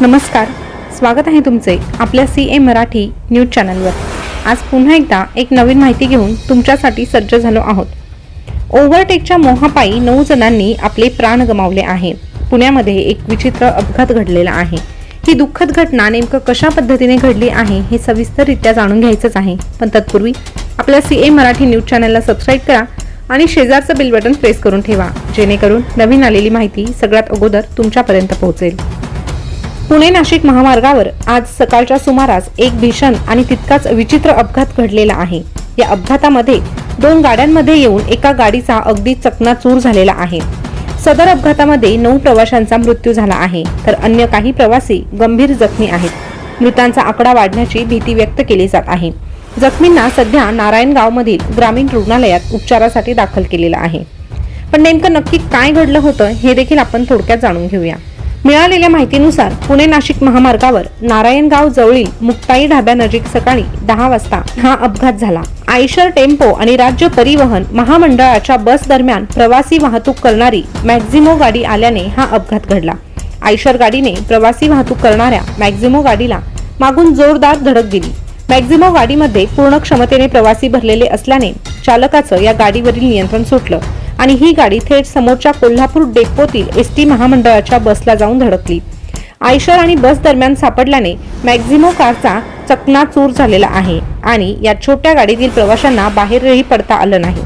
नमस्कार. स्वागत आहे तुमचे आपल्या सी ए मराठी न्यूज चॅनलवर. आज पुन्हा एकदा एक नवीन माहिती घेऊन तुमच्यासाठी सज्ज झालो आहोत. ओव्हरटेकच्या मोहापायी नऊ जणांनी आपले प्राण गमावले आहे. पुण्यामध्ये एक विचित्र अपघात घडलेला आहे. ही दुःखद घटना नेमकं कशा पद्धतीने घडली आहे हे सविस्तररित्या जाणून घ्यायचंच आहे. पण तत्पूर्वी आपल्या सी ए मराठी न्यूज चॅनलला सबस्क्राईब करा आणि शेजारचं बिल बटन प्रेस करून ठेवा जेणेकरून नवीन आलेली माहिती सगळ्यात अगोदर तुमच्यापर्यंत पोहोचेल. पुणे नाशिक महामार्गावर आज सकाळच्या सुमारास एक भीषण आणि तितकाच विचित्र अपघात घडलेला आहे. या अपघातामध्ये दोन गाड्यांमध्ये येऊन एका गाडीचा अगदी चकनाचूर झालेला आहे. सदर अपघातामध्ये नऊ प्रवाशांचा मृत्यू झाला आहे तर अन्य काही प्रवासी गंभीर जखमी आहेत. मृतांचा आकडा वाढण्याची भीती व्यक्त केली जात आहे. जखमींना सध्या नारायणगावमधील ग्रामीण रुग्णालयात उपचारासाठी दाखल केलेलं आहे. पण नेमकं नक्की काय घडलं होतं हे देखील आपण थोडक्यात जाणून घेऊया. मिळालेल्या माहितीनुसार पुणे नाशिक महामार्गावर नारायणगाव जवळील मुक्ताई ढाब्यानजीक सकाळी दहा वाजता हा अपघात झाला. आयशर टेम्पो आणि राज्य परिवहन महामंडळाच्या बस दरम्यान प्रवासी वाहतूक करणारी मॅक्झिमो गाडी आल्याने हा अपघात घडला. आयशर गाडीने प्रवासी वाहतूक करणाऱ्या मॅक्झिमो गाडीला मागून जोरदार धडक दिली. मॅक्झिमो गाडीमध्ये पूर्ण क्षमतेने प्रवासी भरलेले असल्याने चालकाचं या गाडीवरील नियंत्रण सुटलं. आणि ही गाडी थेट समोरच्या कोल्हापूर डेपोतील एस टी महामंडळाच्या बसला जाऊन धडकली. आयशर आणि बस दरम्यान सापडल्याने मॅक्झिमो कारचा चकनाचूर झालेला आहे आणि या छोट्या गाडीतील प्रवाशांना बाहेरही पडता आलं नाही.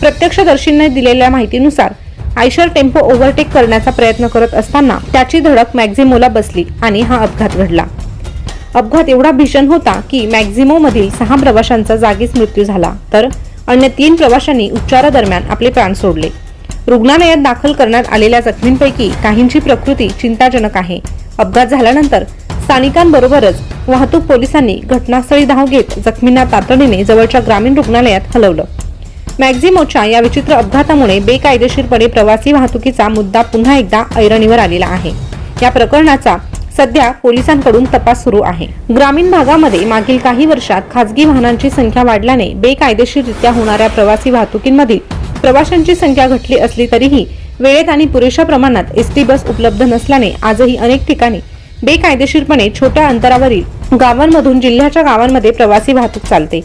प्रत्यक्षदर्शींनी दिलेल्या माहितीनुसार आयशर टेम्पो ओव्हरटेक करण्याचा प्रयत्न करत असताना त्याची धडक मॅक्झिमोला बसली आणि हा अपघात घडला. अपघात एवढा भीषण होता की मॅक्झिमो मधील सहा प्रवाशांचा जागीच मृत्यू झाला. तर अन्य तीन प्रवाशांनी उपचारादरम्यान आपले प्राण सोडले. रुग्णालयात दाखल करण्यात आलेल्या जखमींपैकी काहींची प्रकृती चिंताजनक आहे. अपघात झाल्यानंतर स्थानिकांबरोबरच वाहतूक पोलिसांनी घटनास्थळी धाव घेत जखमींना तातडीने जवळच्या ग्रामीण रुग्णालयात हलवलं. मॅक्झिमोच्या या विचित्र अपघातामुळे बेकायदेशीरपणे प्रवासी वाहतुकीचा मुद्दा पुन्हा एकदा ऐरणीवर आलेला आहे. या प्रकरणाचा सध्या पोलिसांकडून तपास सुरू आहे. ग्रामीण भागामध्ये मागील काही वर्षात खासगी वाहनांची संख्या वाढल्याने बेकायदेशीररित्या होणाऱ्या प्रवासी वाहतुकींमधील प्रवाशांची संख्या घटली असली तरीही वेळेत आणि पुरेशा प्रमाणात एसटी बस उपलब्ध नसल्याने आजही अनेक ठिकाणी बेकायदेशीरपणे छोट्या अंतरावरील गावांमधून जिल्ह्याच्या गावांमध्ये प्रवासी वाहतूक चालते.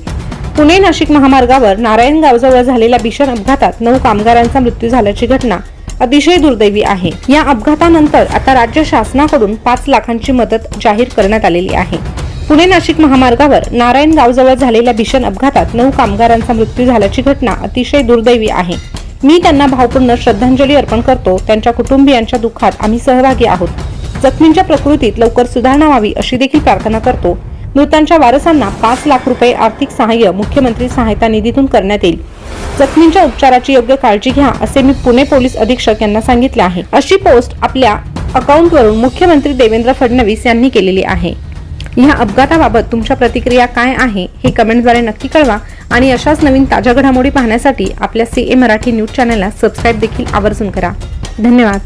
पुणे नाशिक महामार्गावर नारायणगावजवळ झालेल्या भीषण अपघातात नऊ कामगारांचा मृत्यू झाल्याची घटना अतिशय दुर्दैवी आहे. या अपघातानंतर आता राज्य शासनाकडून पाच लाखांची मदत जाहीर करण्यात आलेली आहे. पुणे नाशिक महामार्गावर नारायणगावजवळ झालेल्या भीषण अपघातात नऊ कामगारांचा मृत्यू झाल्याची घटना अतिशय दुर्दैवी आहे. मी त्यांना भावपूर्ण श्रद्धांजली अर्पण करतो. त्यांच्या कुटुंबियांच्या दुःखात आम्ही सहभागी आहोत. जखमींच्या प्रकृतीत लवकर सुधारणा व्हावी अशी देखील प्रार्थना करतो. मृतांच्या वारसांना पाच लाख रुपये आर्थिक सहाय्य मुख्यमंत्री सहायता निधीतून करण्यात येईल. जखमींच्या उपचाराची योग्य काळजी घ्या असे मी पुणे पोलीस अधीक्षक यांना सांगितले आहे. अशी पोस्ट आपल्या अकाउंटवरून मुख्यमंत्री देवेंद्र फडणवीस यांनी केलेली आहे. या अपघाताबाबत तुमच्या प्रतिक्रिया काय आहे हे कमेंटद्वारे नक्की कळवा आणि अशाच नवीन ताज्या घडामोडी पाहण्यासाठी आपल्या सी ए मराठी न्यूज चॅनलला सबस्क्राईब देखील आवर्जून करा. धन्यवाद.